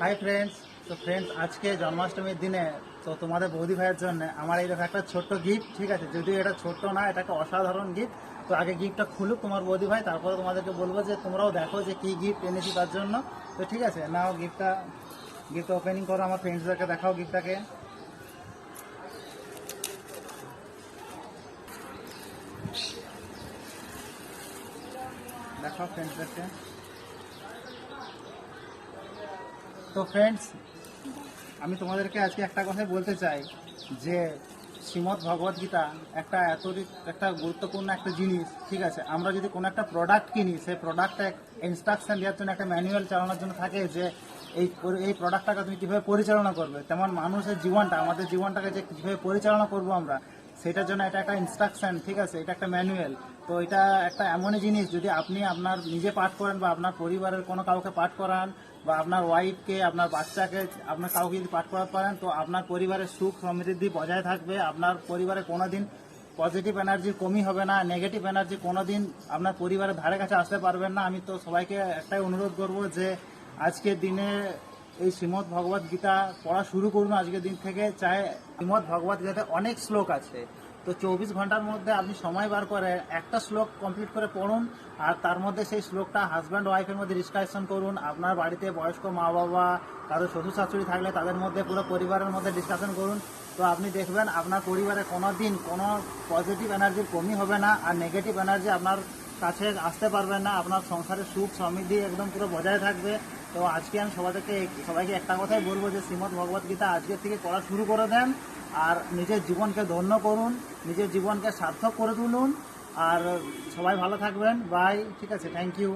Hi friends তো friends আজকে জন্মাষ্টমীর দিনে, তো তোমাদের বৌদি ভাইয়ের জন্য আমার এইরকম একটা ছোট্ট গিফট ঠিক আছে? যদিও এটা ছোট্ট না, এটা একটা অসাধারণ গিফট তো আগে গিফটটা খুলুক তোমার বৌদি ভাই, তারপরে তোমাদেরকে বলব যে তোমরাও দেখো যে কী গিফট এনেছি তার জন্য। তো ঠিক আছে, নাও গিফটটা গিফট ওপেনিং করো, আমার ফ্রেন্ডসদেরকে দেখাও গিফটটাকে দেখাও ফ্রেন্ডসদেরকে তো ফ্রেন্ডস আমি তোমাদেরকে আজকে একটা কথাই বলতে চাই যে শ্রীমদ্ ভগবদ গীতা একটা এত একটা গুরুত্বপূর্ণ একটা জিনিস, ঠিক আছে? আমরা যদি কোনো একটা প্রোডাক্ট কিনি, সেই প্রোডাক্টটা ইনস্ট্রাকশন দেওয়ার জন্য, একটা ম্যানুয়াল চালানোর জন্য থাকে যে এই এই প্রোডাক্টটাকে তুমি কীভাবে পরিচালনা করবে? তেমন মানুষের জীবনটা, আমাদের জীবনটাকে যে কীভাবে পরিচালনা করব আমরা? সেটার জন্য এটা একটা ইনস্ট্রাকশন ঠিক আছে? এটা একটা ম্যানুয়াল তো এটা একটা এমনই জিনিস, যদি আপনি আপনার নিজে পাঠ করেন বা আপনার পরিবারের কোনো কাউকে পাঠ করান বা আপনার ওয়াইফকে আপনার বাচ্চাকে, আপনার কাউকে যদি পাঠ করাতে পারেন, তো আপনার পরিবারের সুখ সমৃদ্ধি বজায় থাকবে। আপনার পরিবারে কোনো দিন পজিটিভ এনার্জির কমি হবে না নেগেটিভ এনার্জি কোনো দিন আপনার পরিবারের ধারে কাছে আসতে পারবেন না। আমি তো সবাইকে একটাই অনুরোধ করব যে, আজকের দিনে এই শ্রীমদ্ ভগবত গীতা পড়া শুরু করুন আজকের দিন থেকে। চাই শ্রীমদ্ ভগবত গীতাতে অনেক শ্লোক আছে। তো চব্বিশ ঘণ্টার মধ্যে আপনি সময় বার করে একটা শ্লোক কমপ্লিট করে পড়ুন আর তার মধ্যে সেই শ্লোকটা হাজব্যান্ড ওয়াইফের মধ্যে ডিসকাশন করুন। আপনার বাড়িতে বয়স্ক মা বাবা, কারও শ্বশুর শাশুড়ি থাকলে তাদের মধ্যে পুরো পরিবারের মধ্যে ডিসকাশন করুন। তো আপনি দেখবেন আপনার পরিবারে কোনো দিন কোনো পজিটিভ এনার্জির কমি হবে না আর নেগেটিভ এনার্জি আপনার কাছে আসতে পারবে না, আপনার সংসারে সুখ সমৃদ্ধি একদম পুরো বজায় থাকবে। তো আজকে আমি সবাই থেকে সবাইকে একটা কথাই বলব যে, শ্রীমদ ভগবত গীতা আজকের থেকে পড়া শুরু করে দেন আর নিজের জীবনকে ধন্য করুন, নিজের জীবনকে সার্থক করে তুলুন। আর সবাই ভালো থাকবেন। বাই ঠিক আছে থ্যাংক ইউ